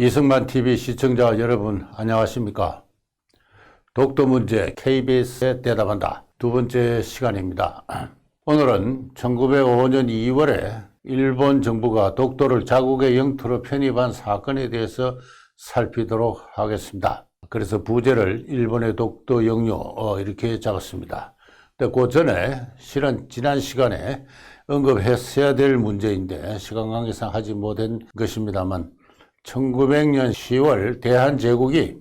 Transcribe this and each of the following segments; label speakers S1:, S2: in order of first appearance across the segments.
S1: 이승만 TV 시청자 여러분 안녕하십니까? 독도 문제 KBS에 대답한다. 두 번째 시간입니다. 오늘은 1905년 2월에 일본 정부가 독도를 자국의 영토로 편입한 사건에 대해서 살피도록 하겠습니다. 그래서 부제를 일본의 독도 영유 어, 이렇게 적었습니다. 근데 그 전에 실은 지난 시간에 언급했어야 될 문제인데 시간 관계상 하지 못한 것입니다만 1900년 10월 대한제국이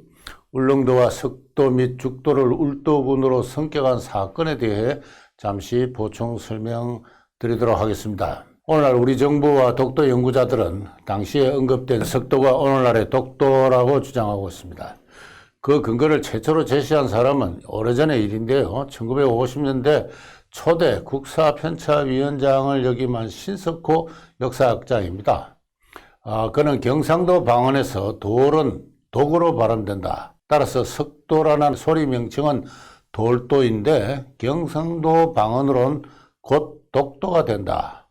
S1: 울릉도와 석도 및 죽도를 울도군으로 성격한 사건에 대해 잠시 보충 설명드리도록 하겠습니다. 오늘날 우리 정부와 독도 연구자들은 당시에 언급된 석도가 오늘날의 독도라고 주장하고 있습니다. 그 근거를 최초로 제시한 사람은 오래전의 일인데요. 1950년대 초대 국사편차위원장을 역임한 신석호 역사학자입니다. 아, 그는 경상도 방언에서 돌은 독으로 발음된다. 따라서 석도라는 소리 명칭은 돌도인데 경상도 방언으로는 곧 독도가 된다.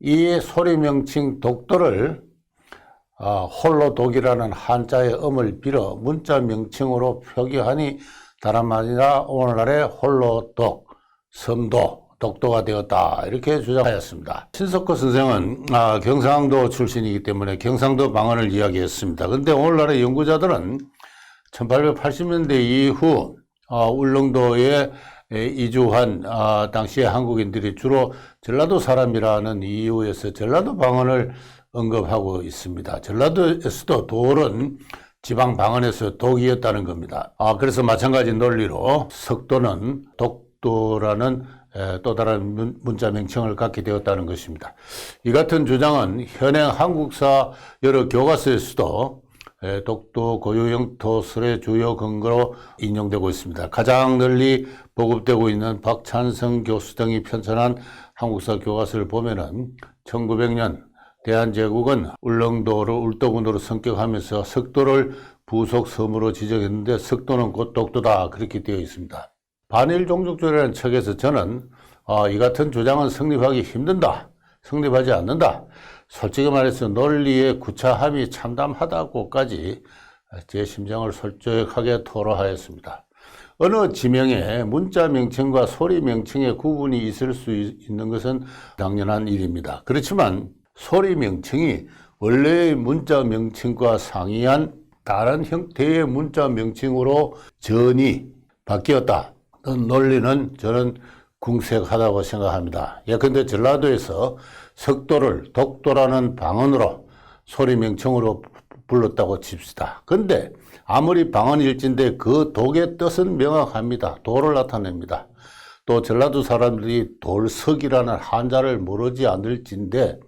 S1: 이 소리 명칭 독도를 아, 홀로 독이라는 한자의 음을 빌어 문자 명칭으로 표기하니 다름 아니라 오늘날의 홀로 독, 섬도, 독도가 되었다 이렇게 주장하였습니다. 신석호 선생은 아, 경상도 출신이기 때문에 경상도 방언을 이야기했습니다. 그런데 오늘날의 연구자들은 1880년대 이후 아, 울릉도에 이주한 아, 당시의 한국인들이 주로 전라도 사람이라는 이유에서 전라도 방언을 언급하고 있습니다. 전라도에서도 돌은 지방 방언에서 독이었다는 겁니다. 아, 그래서 마찬가지 논리로 석도는 독도라는 또 다른 문자 명칭을 갖게 되었다는 것입니다. 이 같은 주장은 현행 한국사 여러 교과서에서도 독도 고유 영토설의 주요 근거로 인용되고 있습니다. 가장 널리 보급되고 있는 박찬성 교수 등이 편찬한 한국사 교과서를 보면은 1900년 대한제국은 울릉도를 울도군으로 성격하면서 석도를 부속 섬으로 지정했는데 석도는 곧 독도다 그렇게 되어 있습니다. 반일 종족주의라는 책에서 저는 어, 이 같은 주장은 성립하기 힘든다. 성립하지 않는다. 솔직히 말해서 논리의 구차함이 참담하다고까지 제 심정을 솔직하게 토로하였습니다. 어느 지명에 문자 명칭과 소리 명칭의 구분이 있을 수 있는 것은 당연한 일입니다. 그렇지만 소리 명칭이 원래의 문자 명칭과 상이한 다른 형태의 문자 명칭으로 전이 바뀌었다. 논리는 저는 궁색하다고 생각합니다. 예컨대 전라도에서 석도를 독도라는 방언으로 소리 명칭으로 불렀다고 칩시다. 근데 아무리 방언일진데 그 독의 뜻은 명확합니다. 돌을 나타냅니다. 또 전라도 사람들이 돌석이라는 한자를 모르지 않을진데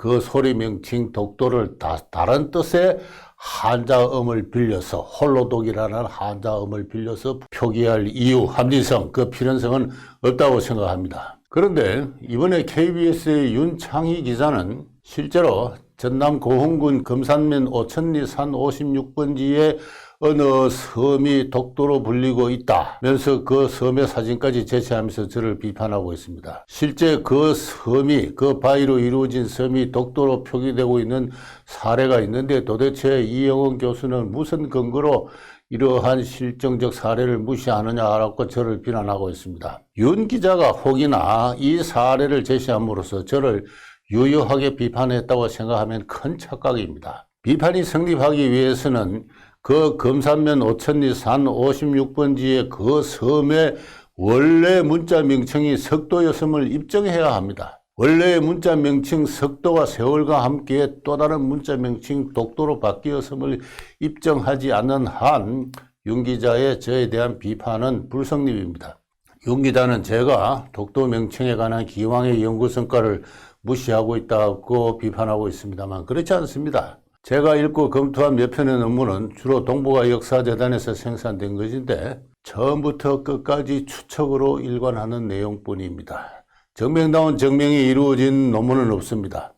S1: 그 소리 명칭 독도를 다, 다른 뜻의 한자음을 빌려서 홀로독이라는 한자음을 빌려서 표기할 이유, 합리성, 그 필연성은 없다고 생각합니다. 그런데 이번에 KBS의 윤창희 기자는 실제로 전남 고흥군 금산면 오천리 산 56번지에 어느 섬이 독도로 불리고 있다면서 그 섬의 사진까지 제시하면서 저를 비판하고 있습니다. 실제 그 섬이 그 바위로 이루어진 섬이 독도로 표기되고 있는 사례가 있는데 도대체 이영원 교수는 무슨 근거로 이러한 실정적 사례를 무시하느냐라고 저를 비난하고 있습니다. 윤 기자가 혹이나 이 사례를 제시함으로써 저를 유효하게 비판했다고 생각하면 큰 착각입니다. 비판이 성립하기 위해서는 그 금산면 오천리 산 56번지의 그 섬의 원래 문자 명칭이 석도였음을 입증해야 합니다. 원래의 문자 명칭 석도가 세월과 함께 또 다른 문자 명칭 독도로 바뀌었음을 입증하지 않는 한윤 기자의 저에 대한 비판은 불성립입니다. 윤 기자는 제가 독도 명칭에 관한 기왕의 연구 성과를 무시하고 있다고 비판하고 있습니다만 그렇지 않습니다. 제가 읽고 검토한 몇 편의 논문은 주로 동북아 역사재단에서 생산된 것인데 처음부터 끝까지 추측으로 일관하는 내용뿐입니다. 정명다운 정명이 이루어진 논문은 없습니다.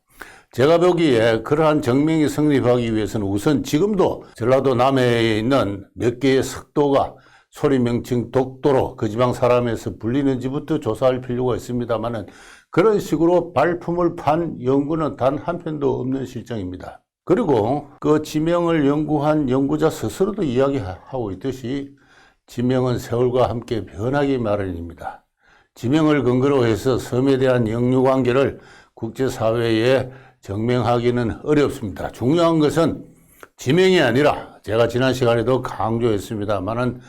S1: 제가 보기에 그러한 정명이 성립하기 위해서는 우선 지금도 전라도 남해에 있는 몇 개의 석도가 소리 명칭 독도로 그 지방 사람에서 불리는지부터 조사할 필요가 있습니다만은 그런 식으로 발품을 판 연구는 단 한 편도 없는 실정입니다. 그리고 그 지명을 연구한 연구자 스스로도 이야기하고 있듯이 지명은 세월과 함께 변하기 마련입니다. 지명을 근거로 해서 섬에 대한 영유 관계를 국제사회에 증명하기는 어렵습니다. 중요한 것은 지명이 아니라 제가 지난 시간에도 강조했습니다만은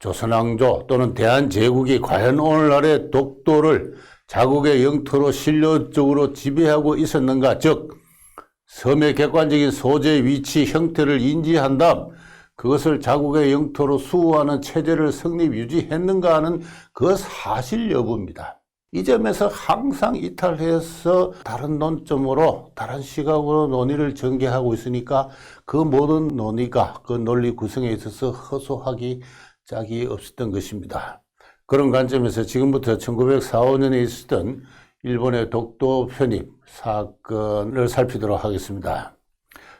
S1: 조선왕조 또는 대한제국이 과연 오늘날의 독도를 자국의 영토로 실효적으로 지배하고 있었는가, 즉 섬의 객관적인 소재, 위치, 형태를 인지한 다음 그것을 자국의 영토로 수호하는 체제를 성립 유지했는가 하는 그 사실 여부입니다. 이 점에서 항상 이탈해서 다른 논점으로 다른 시각으로 논의를 전개하고 있으니까 그 모든 논의가 그 논리 구성에 있어서 허소하기 짝이 없었던 것입니다. 그런 관점에서 지금부터 1904, 5년에 있었던 일본의 독도 편입 사건을 살피도록 하겠습니다.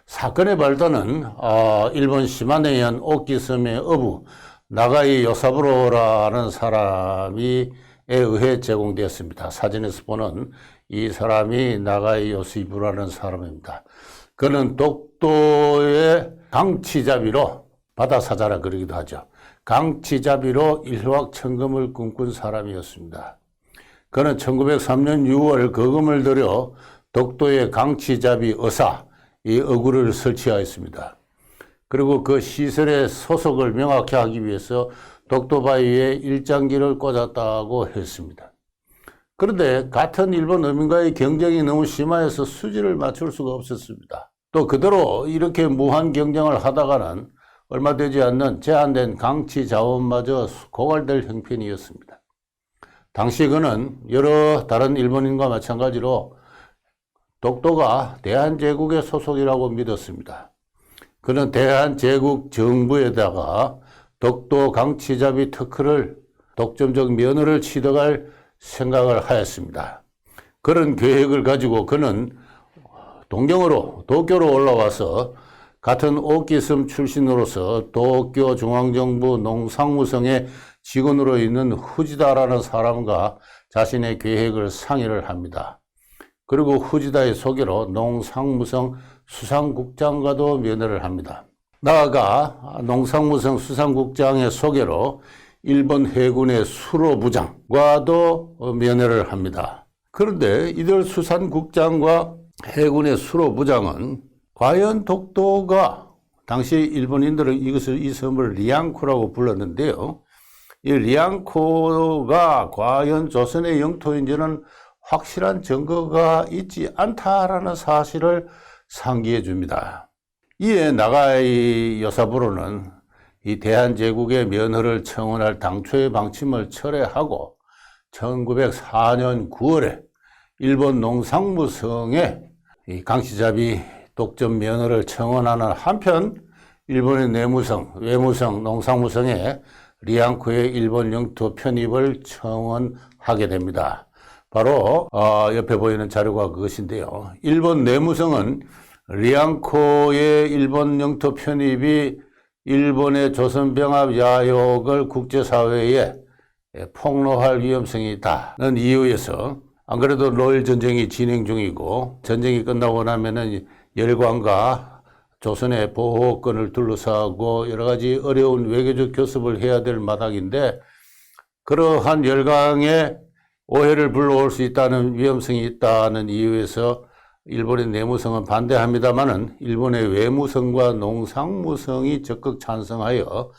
S1: 사건의 발단은 어, 일본 시마네현 오키섬의 어부 나가이 요사부로라는 사람이 에 의해 제공되었습니다. 사진에서 보는 이 사람이 나가이 요시부라는 사람입니다. 그는 독도의 강치잡이로 바다사자라 그러기도 하죠. 강치잡이로 일확천금을 꿈꾼 사람이었습니다. 그는 1903년 6월 거금을 들여 독도의 강치잡이 의사 이 어구를 설치하였습니다. 그리고 그 시설의 소속을 명확히 하기 위해서 독도바위에 일장기를 꽂았다고 했습니다. 그런데 같은 일본 어민과의 경쟁이 너무 심하여서 수지를 맞출 수가 없었습니다. 또 그대로 이렇게 무한 경쟁을 하다가는 얼마 되지 않는 제한된 강치 자원마저 고갈될 형편이었습니다. 당시 그는 여러 다른 일본인과 마찬가지로 독도가 대한제국의 소속이라고 믿었습니다. 그는 대한제국 정부에다가 독도 강치잡이 특허를 독점적 면허를 취득할 생각을 하였습니다. 그런 계획을 가지고 그는 동경으로 도쿄로 올라와서 같은 오키섬 출신으로서 도쿄 중앙정부 농상무성의 직원으로 있는 후지다라는 사람과 자신의 계획을 상의를 합니다. 그리고 후지다의 소개로 농상무성 수상국장과도 면회를 합니다. 나아가 농상무성 수상국장의 소개로 일본 해군의 수로부장과도 면회를 합니다. 그런데 이들 수산국장과 해군의 수로부장은 과연 독도가 당시 일본인들은 이것을 이 섬을 리앙코라고 불렀는데요. 이 리앙코가 과연 조선의 영토인지는 확실한 증거가 있지 않다라는 사실을 상기해 줍니다. 이에 나가이 여사부로는 이 대한제국의 면허를 청원할 당초의 방침을 철회하고 1904년 9월에 일본 농상무성에 이 강시잡이 독점 면허를 청원하는 한편 일본의 내무성, 외무성, 농상무성에 리앙코의 일본 영토 편입을 청원하게 됩니다. 바로 어, 옆에 보이는 자료가 그것인데요. 일본 내무성은 리앙코의 일본 영토 편입이 일본의 조선병합 야욕을 국제사회에 폭로할 위험성이 있다는 이유에서 안 그래도 노일 전쟁이 진행 중이고 전쟁이 끝나고 나면은 열광과 조선의 보호권을 둘러싸고 여러 가지 어려운 외교적 교섭을 해야 될 마당인데 그러한 열강에 오해를 불러올 수 있다는 위험성이 있다는 이유에서 일본의 내무성은 반대합니다만은 일본의 외무성과 농상무성이 적극 찬성하여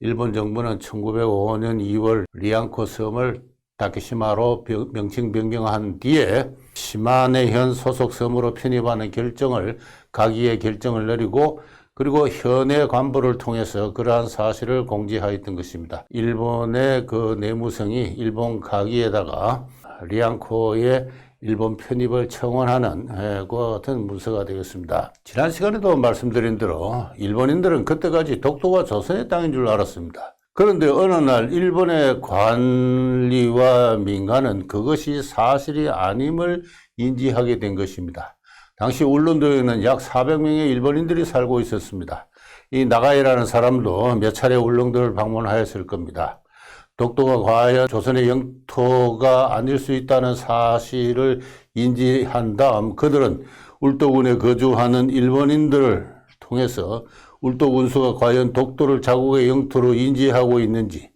S1: 일본 정부는 1905년 2월 리앙코 섬을 다케시마로 명칭 변경한 뒤에 시마네현 소속 섬으로 편입하는 결정을 가기의 결정을 내리고 그리고 현해 관보를 통해서 그러한 사실을 공지하였던 것입니다. 일본의 그 내무성이 일본 가기에다가 리앙코의 일본 편입을 청원하는 그 같은 문서가 되겠습니다. 지난 시간에도 말씀드린 대로 일본인들은 그때까지 독도가 조선의 땅인 줄 알았습니다. 그런데 어느 날 일본의 관리와 민간은 그것이 사실이 아님을 인지하게 된 것입니다. 당시 울릉도에는 약 400명의 일본인들이 살고 있었습니다. 이 나가이라는 사람도 몇 차례 울릉도를 방문하였을 겁니다. 독도가 과연 조선의 영토가 아닐 수 있다는 사실을 인지한 다음 그들은 울도군에 거주하는 일본인들을 통해서 울도 군수가 과연 독도를 자국의 영토로 인지하고 있는지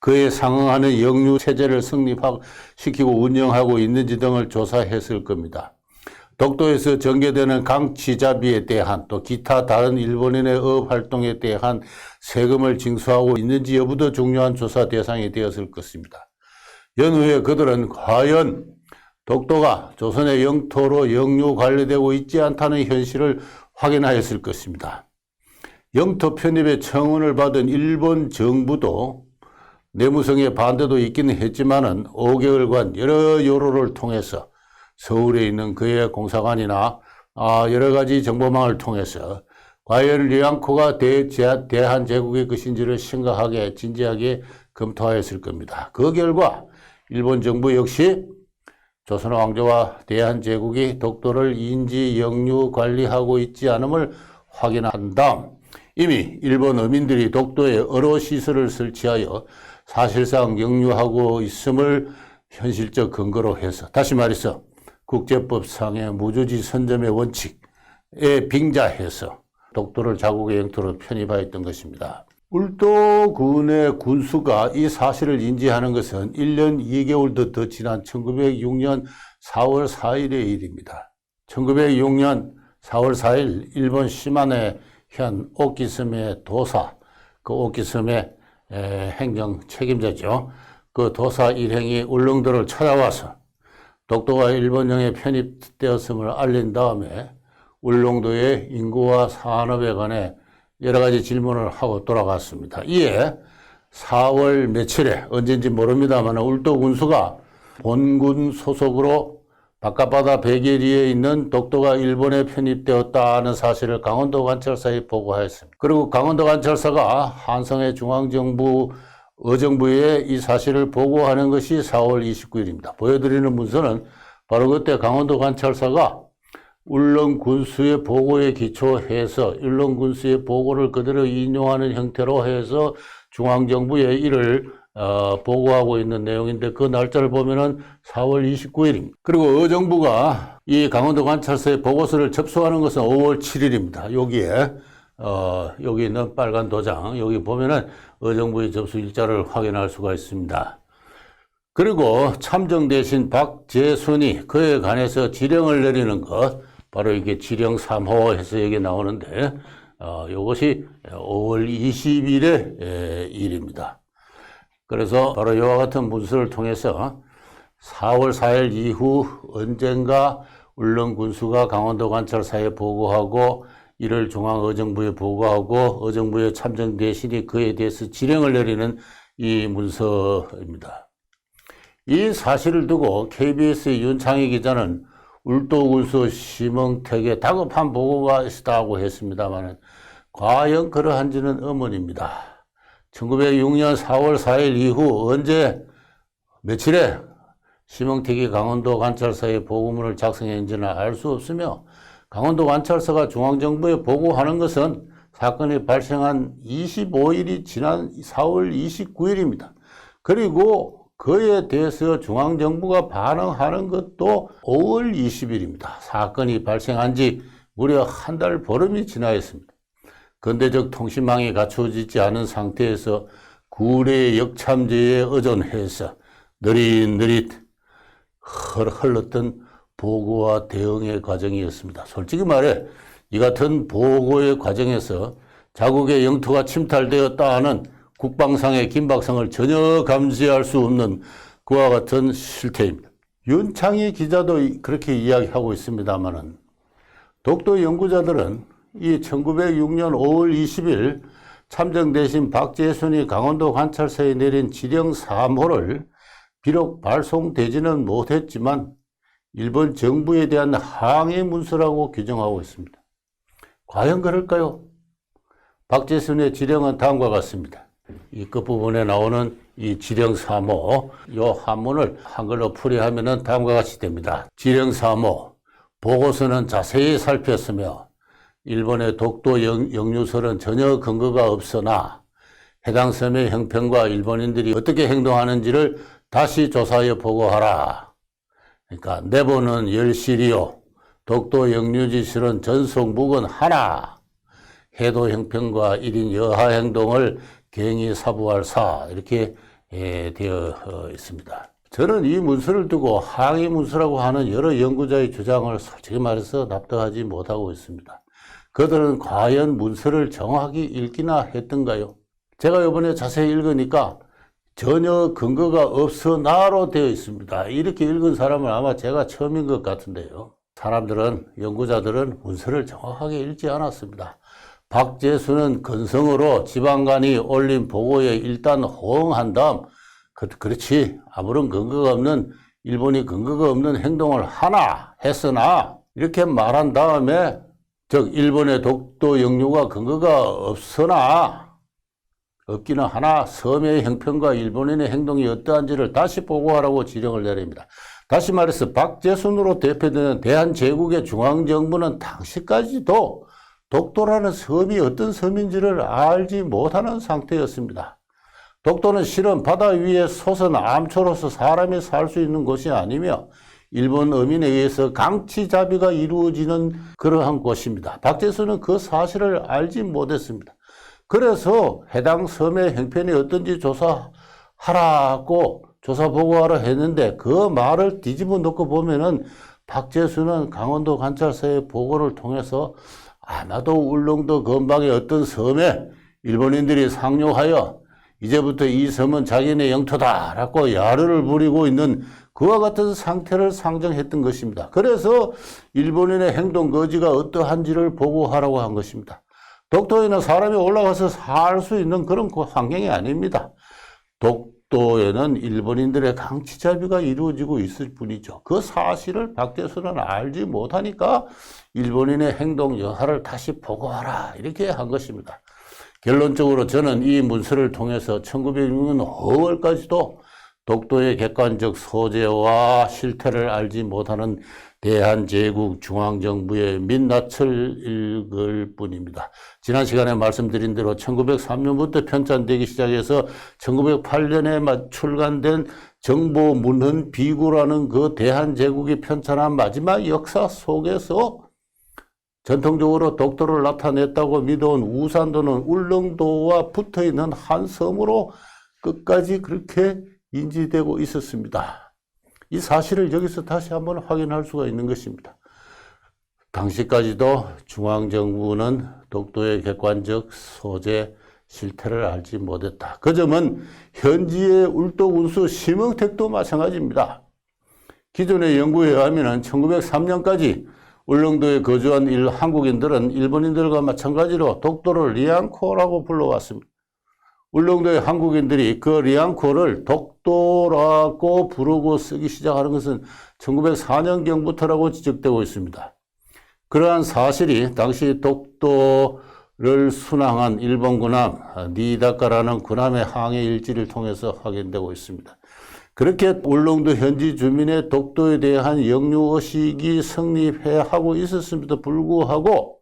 S1: 그에 상응하는 영유 체제를 성립시키고 운영하고 있는지 등을 조사했을 겁니다. 독도에서 전개되는 강취자비에 대한 또 기타 다른 일본인의 어업 활동에 대한 세금을 징수하고 있는지 여부도 중요한 조사 대상이 되었을 것입니다. 연후에 그들은 과연 독도가 조선의 영토로 영유 관리되고 있지 않다는 현실을 확인하였을 것입니다. 영토 편입의 청원을 받은 일본 정부도 내무성의 반대도 있기는 했지만은 5개월간 여러 요로를 통해서 서울에 있는 그의 공사관이나 아, 여러 가지 정보망을 통해서 과연 리앙코가 대, 대한제국의 것인지를 심각하게 진지하게 검토하였을 겁니다. 그 결과 일본 정부 역시 조선 왕조와 대한제국이 독도를 인지 영유 관리하고 있지 않음을 확인한 다음 이미 일본 어민들이 독도에 어로 시설을 설치하여 사실상 영유하고 있음을 현실적 근거로 해서 다시 말해서 국제법상의 무주지 선점의 원칙에 빙자해서 독도를 자국의 영토로 편입하였던 것입니다. 울도군의 군수가 이 사실을 인지하는 것은 1년 2개월도 더 지난 1906년 4월 4일의 일입니다. 1906년 4월 4일 일본 시마네 현 오키섬의 도사, 그 오키섬의 행정 책임자죠. 그 도사 일행이 울릉도를 찾아와서 독도가 일본령에 편입되었음을 알린 다음에 울릉도의 인구와 산업에 관해 여러 가지 질문을 하고 돌아갔습니다. 이에 4월 며칠에 언제인지 모릅니다만 울도 군수가 본군 소속으로 바깥바다 백예리에 있는 독도가 일본에 편입되었다는 사실을 강원도 관찰사에 보고하였습니다. 그리고 강원도 관찰사가 한성의 중앙정부 의정부에 이 사실을 보고하는 것이 4월 29일입니다. 보여드리는 문서는 바로 그때 강원도 관찰사가 울릉 군수의 보고에 기초해서 울릉 군수의 보고를 그대로 인용하는 형태로 해서 중앙정부에 이를 어, 보고하고 있는 내용인데 그 날짜를 보면은 4월 29일입니다. 그리고 의정부가 이 강원도 관찰소의 보고서를 접수하는 것은 5월 7일입니다. 여기에 어, 여기 있는 빨간 도장 여기 보면은 의정부의 접수 일자를 확인할 수가 있습니다. 그리고 참정 대신 박재순이 그에 관해서 지령을 내리는 것 바로 이게 지령 3호 해서 여기 나오는데 어, 이것이 5월 20일의 일입니다. 그래서 바로 이와 같은 문서를 통해서 4월 4일 이후 언젠가 울릉 군수가 강원도 관찰사에 보고하고 이를 중앙의정부에 보고하고 의정부의 참정 대신이 그에 대해서 지령을 내리는 이 문서입니다. 이 사실을 두고 KBS의 윤창희 기자는 울도군수 심흥택에 다급한 보고가 있었다고 했습니다만 과연 그러한지는 의문입니다. 1906년 4월 4일 이후 언제 며칠에 심흥택이 강원도 관찰사에 보고문을 작성했는지는 알 수 없으며 강원도 관찰사가 중앙정부에 보고하는 것은 사건이 발생한 25일이 지난 4월 29일입니다. 그리고 그에 대해서 중앙정부가 반응하는 것도 5월 20일입니다. 사건이 발생한 지 무려 한 달 보름이 지나 있습니다. 근대적 통신망이 갖춰지지 않은 상태에서 구례 역참제에 의존해서 느릿느릿 흘렀던 보고와 대응의 과정이었습니다. 솔직히 말해 이 같은 보고의 과정에서 자국의 영토가 침탈되었다 하는 국방상의 긴박성을 전혀 감지할 수 없는 그와 같은 실태입니다. 윤창희 기자도 그렇게 이야기하고 있습니다만은 독도 연구자들은 이 1906년 5월 20일 참정 대신 박재순이 강원도 관찰사에 내린 지령 3호를 비록 발송되지는 못했지만 일본 정부에 대한 항의 문서라고 규정하고 있습니다. 과연 그럴까요? 박재순의 지령은 다음과 같습니다. 이 끝부분에 나오는 이 지령 3호, 이 한문을 한글로 풀이하면 다음과 같이 됩니다. 지령 3호, 보고서는 자세히 살폈으며 일본의 독도 영, 영유설은 전혀 근거가 없으나 해당 섬의 형편과 일본인들이 어떻게 행동하는지를 다시 조사해 보고하라. 그러니까 내보는 열실이요. 독도 영유지 실은 전속묵은 하나, 해도 형편과 1인 여하 행동을 갱이 사부할 사 이렇게 예, 되어 어, 있습니다. 저는 이 문서를 두고 항의 문서라고 하는 여러 연구자의 주장을 솔직히 말해서 납득하지 못하고 있습니다. 그들은 과연 문서를 정확히 읽기나 했던가요? 제가 이번에 자세히 읽으니까 전혀 근거가 없어 나로 되어 있습니다. 이렇게 읽은 사람은 아마 제가 처음인 것 같은데요. 사람들은, 연구자들은 문서를 정확하게 읽지 않았습니다. 박재수는 건성으로 지방간이 올린 보고에 일단 호응한 다음, 그, 그렇지. 아무런 근거가 없는, 일본이 근거가 없는 행동을 하나 했으나, 이렇게 말한 다음에, 즉, 일본의 독도 영유가 근거가 없으나, 없기는 하나 섬의 형편과 일본인의 행동이 어떠한지를 다시 보고하라고 지령을 내립니다. 다시 말해서 박재순으로 대표되는 대한제국의 중앙정부는 당시까지도 독도라는 섬이 어떤 섬인지를 알지 못하는 상태였습니다. 독도는 실은 바다 위에 솟은 암초로서 사람이 살 수 있는 곳이 아니며 일본 어민에 의해서 강치자비가 이루어지는 그러한 곳입니다. 박재수는 그 사실을 알지 못했습니다. 그래서 해당 섬의 형편이 어떤지 조사하라고 조사 보고하라 했는데 그 말을 뒤집어 놓고 보면은 박재수는 강원도 관찰사의 보고를 통해서 아마도 울릉도 근방의 어떤 섬에 일본인들이 상륙하여 이제부터 이 섬은 자기네 영토다라고 야르를 부리고 있는 그와 같은 상태를 상정했던 것입니다. 그래서 일본인의 행동 거지가 어떠한지를 보고하라고 한 것입니다. 독도에는 사람이 올라가서 살 수 있는 그런 그 환경이 아닙니다. 독도에는 일본인들의 강치자비가 이루어지고 있을 뿐이죠. 그 사실을 박대수는 알지 못하니까 일본인의 행동 여하를 다시 보고하라 이렇게 한 것입니다. 결론적으로 저는 이 문서를 통해서 1906년 5월까지도 독도의 객관적 소재와 실태를 알지 못하는 대한제국 중앙정부의 민낯을 읽을 뿐입니다. 지난 시간에 말씀드린 대로 1903년부터 편찬되기 시작해서 1908년에 출간된 정보 문헌 비구라는 그 대한제국이 편찬한 마지막 역사 속에서 전통적으로 독도를 나타냈다고 믿어온 우산도는 울릉도와 붙어 있는 한 섬으로 끝까지 그렇게 인지되고 있었습니다. 이 사실을 여기서 다시 한번 확인할 수가 있는 것입니다. 당시까지도 중앙정부는 독도의 객관적 소재, 실태를 알지 못했다. 그 점은 현지의 울도군수 심흥택도 마찬가지입니다. 기존의 연구에 의하면 1903년까지 울릉도에 거주한 일 한국인들은 일본인들과 마찬가지로 독도를 리앙코라고 불러왔습니다. 울릉도의 한국인들이 그 리앙코를 독도라고 부르고 쓰기 시작하는 것은 1904년경부터라고 지적되고 있습니다. 그러한 사실이 당시 독도를 순항한 일본 군함 니다카라는 군함의 항해 일지를 통해서 확인되고 있습니다. 그렇게 울릉도 현지 주민의 독도에 대한 영유의식이 성립해 하고 있었음에도 불구하고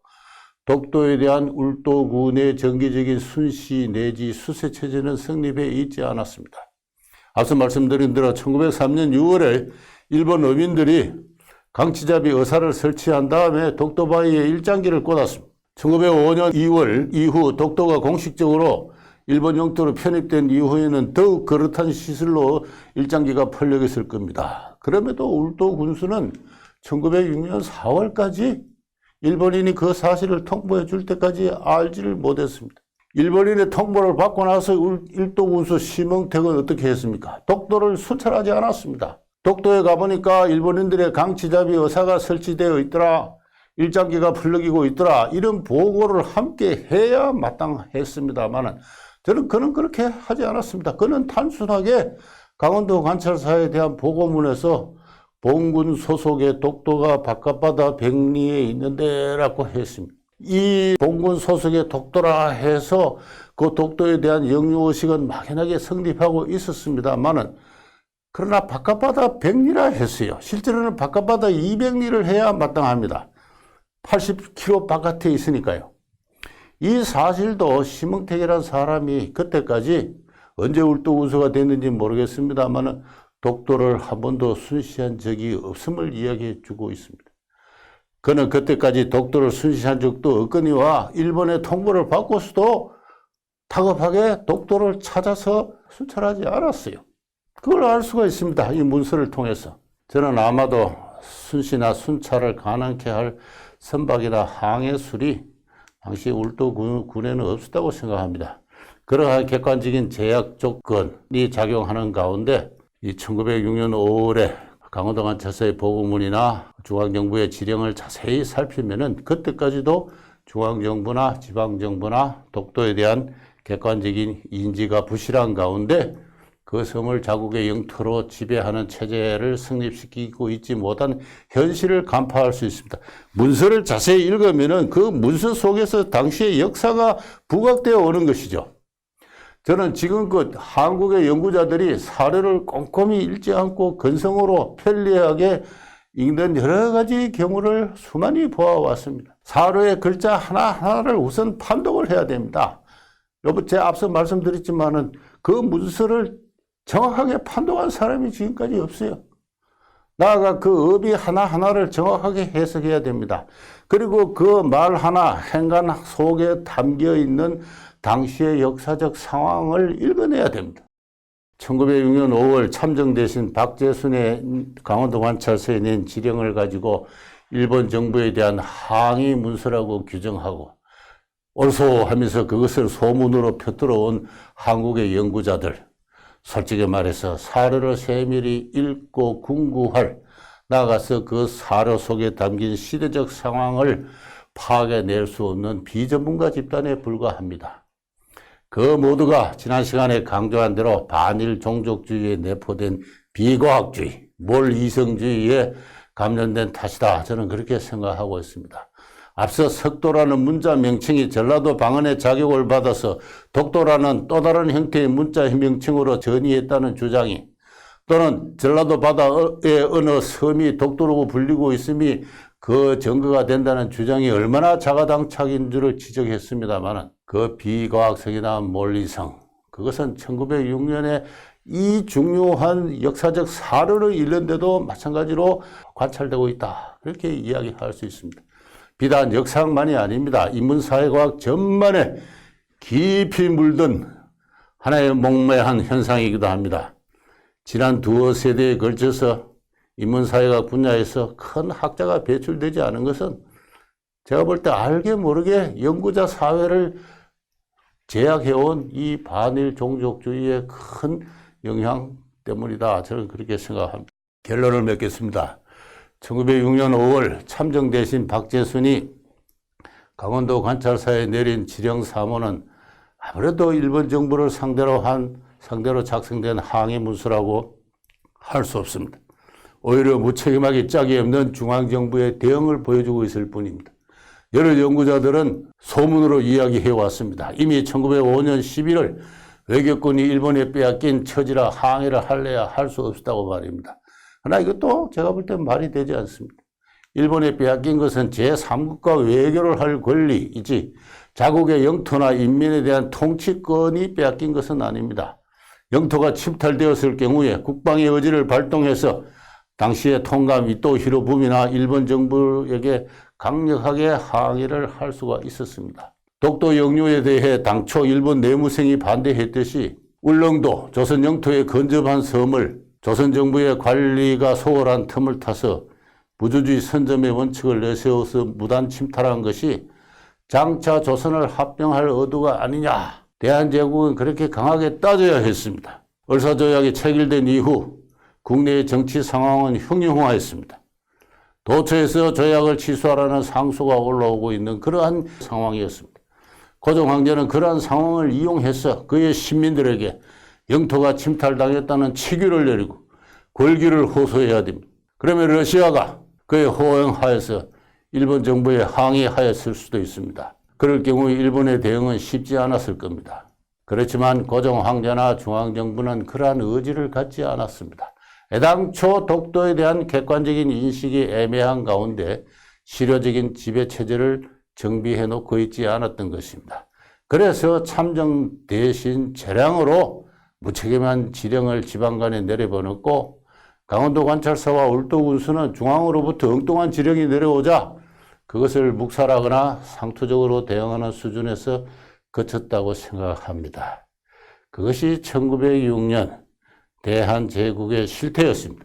S1: 독도에 대한 울도군의 정기적인 순시 내지 수세 체제는 성립해 있지 않았습니다. 앞서 말씀드린 대로 1903년 6월에 일본 어민들이 강치잡이 의사를 설치한 다음에 독도 바위에 일장기를 꽂았습니다. 1905년 2월 이후 독도가 공식적으로 일본 영토로 편입된 이후에는 더욱 그릇한 시설로 일장기가 펄려있을 겁니다. 그럼에도 울도 군수는 1906년 4월까지 일본인이 그 사실을 통보해 줄 때까지 알지를 못했습니다. 일본인의 통보를 받고 나서 일도 군수 심흥택은 어떻게 했습니까? 독도를 순찰하지 않았습니다. 독도에 가보니까 일본인들의 강치잡이 의사가 설치되어 있더라. 일장기가 풀러기고 있더라. 이런 보고를 함께 해야 마땅했습니다만은 저는 그는 그렇게 하지 않았습니다. 그는 단순하게 강원도 관찰사에 대한 보고문에서 봉군 소속의 독도가 바깥바다 백리에 있는데라고 했습니다. 이 봉군 소속의 독도라 해서 그 독도에 대한 영유의식은 막연하게 성립하고 있었습니다만은 그러나 바깥바다 백리라 했어요. 실제로는 바깥바다 200리를 해야 마땅합니다. 80km 바깥에 있으니까요. 이 사실도 심흥택이라는 사람이 그때까지 언제 울도군수가 됐는지 모르겠습니다만 독도를 한 번도 순시한 적이 없음을 이야기해 주고 있습니다. 그는 그때까지 독도를 순시한 적도 없거니와 일본의 통보를 받고서도 다급하게 독도를 찾아서 순찰하지 않았어요. 그걸 알 수가 있습니다. 이 문서를 통해서. 저는 아마도 순시나 순찰을 가능케 할 선박이나 항해술이 당시 울도 군- 군에는 없었다고 생각합니다. 그러한 객관적인 제약 조건이 작용하는 가운데 이 1906년 5월에 강원도 관찰서의 보고문이나 중앙정부의 지령을 자세히 살피면은 그때까지도 중앙정부나 지방정부나 독도에 대한 객관적인 인지가 부실한 가운데 그 섬을 자국의 영토로 지배하는 체제를 성립시키고 있지 못한 현실을 간파할 수 있습니다. 문서를 자세히 읽으면은 그 문서 속에서 당시의 역사가 부각되어 오는 것이죠. 저는 지금껏 한국의 연구자들이 사료를 꼼꼼히 읽지 않고 건성으로 편리하게 읽는 여러 가지 경우를 수많이 보아왔습니다. 사료의 글자 하나하나를 우선 판독을 해야 됩니다. 여보, 제가 앞서 말씀드렸지만은 그 문서를 정확하게 판독한 사람이 지금까지 없어요. 나아가 그 어비 하나하나를 정확하게 해석해야 됩니다. 그리고 그 말 하나, 행간 속에 담겨 있는 당시의 역사적 상황을 읽어내야 됩니다. 1906년 5월 참정 대신 박재순의 강원도 관찰소에 낸 지령을 가지고 일본 정부에 대한 항의 문서라고 규정하고 옳소 하면서 그것을 소문으로 펴들어온 한국의 연구자들 솔직히 말해서 사료를 세밀히 읽고 궁구할 나아가서 그 사료 속에 담긴 시대적 상황을 파악해낼 수 없는 비전문가 집단에 불과합니다. 그 모두가 지난 시간에 강조한 대로 반일 종족주의에 내포된 비과학주의, 몰 이성주의에 감련된 탓이다. 저는 그렇게 생각하고 있습니다. 앞서 석도라는 문자 명칭이 전라도 방언의 자격을 받아서 독도라는 또 다른 형태의 문자 명칭으로 전이했다는 주장이 또는 전라도 바다의 어느 섬이 독도라고 불리고 있음이 그 증거가 된다는 주장이 얼마나 자가당착인 줄을 지적했습니다마는 그 비과학성이나 몰리성 그것은 1906년에 이 중요한 역사적 사료를 잃는데도 마찬가지로 관찰되고 있다. 그렇게 이야기할 수 있습니다. 비단 역사만이 아닙니다. 인문사회과학 전반에 깊이 물든 하나의 몽매한 현상이기도 합니다. 지난 두어 세대에 걸쳐서 인문사회학 분야에서 큰 학자가 배출되지 않은 것은 제가 볼 때 알게 모르게 연구자 사회를 제약해온 이 반일 종족주의의 큰 영향 때문이다. 저는 그렇게 생각합니다. 결론을 맺겠습니다. 1906년 5월 참정 대신 박재순이 강원도 관찰사에 내린 지령 사모는 아무래도 일본 정부를 상대로 한 상대로 작성된 항의 문서라고 할 수 없습니다. 오히려 무책임하게 짝이 없는 중앙정부의 대응을 보여주고 있을 뿐입니다. 여러 연구자들은 소문으로 이야기해 왔습니다. 이미 1905년 11월 외교권이 일본에 빼앗긴 처지라 항의를 할래야 할 수 없었다고 말입니다. 그러나 이것도 제가 볼때 말이 되지 않습니다. 일본에 빼앗긴 것은 제3국과 외교를 할 권리이지 자국의 영토나 인민에 대한 통치권이 빼앗긴 것은 아닙니다. 영토가 침탈되었을 경우에 국방의 의지를 발동해서 당시의 통감 이토 히로부미나 일본 정부에게 강력하게 항의를 할 수가 있었습니다. 독도 영유에 대해 당초 일본 내무성이 반대했듯이 울릉도 조선 영토의 근접한 섬을 조선 정부의 관리가 소홀한 틈을 타서 부주주의 선점의 원칙을 내세워서 무단 침탈한 것이 장차 조선을 합병할 의도가 아니냐. 대한제국은 그렇게 강하게 따져야 했습니다. 을사조약이 체결된 이후 국내의 정치 상황은 흉흉화했습니다. 도처에서 조약을 취소하라는 상소가 올라오고 있는 그러한 상황이었습니다. 고종 황제는 그러한 상황을 이용해서 그의 시민들에게 영토가 침탈당했다는 치규를 내리고 권기를 호소해야 됩니다. 그러면 러시아가 그에 호응하여서 일본 정부에 항의하였을 수도 있습니다. 그럴 경우 일본의 대응은 쉽지 않았을 겁니다. 그렇지만 고종 황제나 중앙정부는 그러한 의지를 갖지 않았습니다. 애당초 독도에 대한 객관적인 인식이 애매한 가운데 실효적인 지배 체제를 정비해 놓고 있지 않았던 것입니다. 그래서 참정 대신 재량으로 무책임한 지령을 지방간에 내려보냈고 강원도 관찰사와 울도 군수는 중앙으로부터 엉뚱한 지령이 내려오자 그것을 묵살하거나 상투적으로 대응하는 수준에서 그쳤다고 생각합니다. 그것이 1906년 대한제국의 실태였습니다.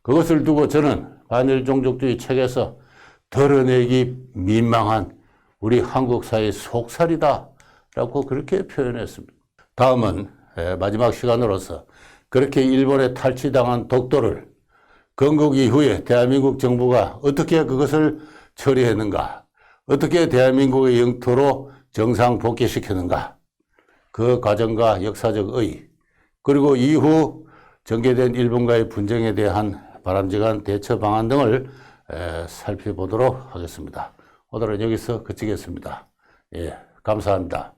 S1: 그것을 두고 저는 반일 종족주의 책에서 덜어내기 민망한 우리 한국 사회의 속살이다 라고 그렇게 표현했습니다. 다음은 에, 마지막 시간으로서 그렇게 일본에 탈취당한 독도를 건국 이후에 대한민국 정부가 어떻게 그것을 처리했는가, 어떻게 대한민국의 영토로 정상 복귀시켰는가, 그 과정과 역사적 의의, 그리고 이후 전개된 일본과의 분쟁에 대한 바람직한 대처 방안 등을 에, 살펴보도록 하겠습니다. 오늘은 여기서 그치겠습니다. 예, 감사합니다.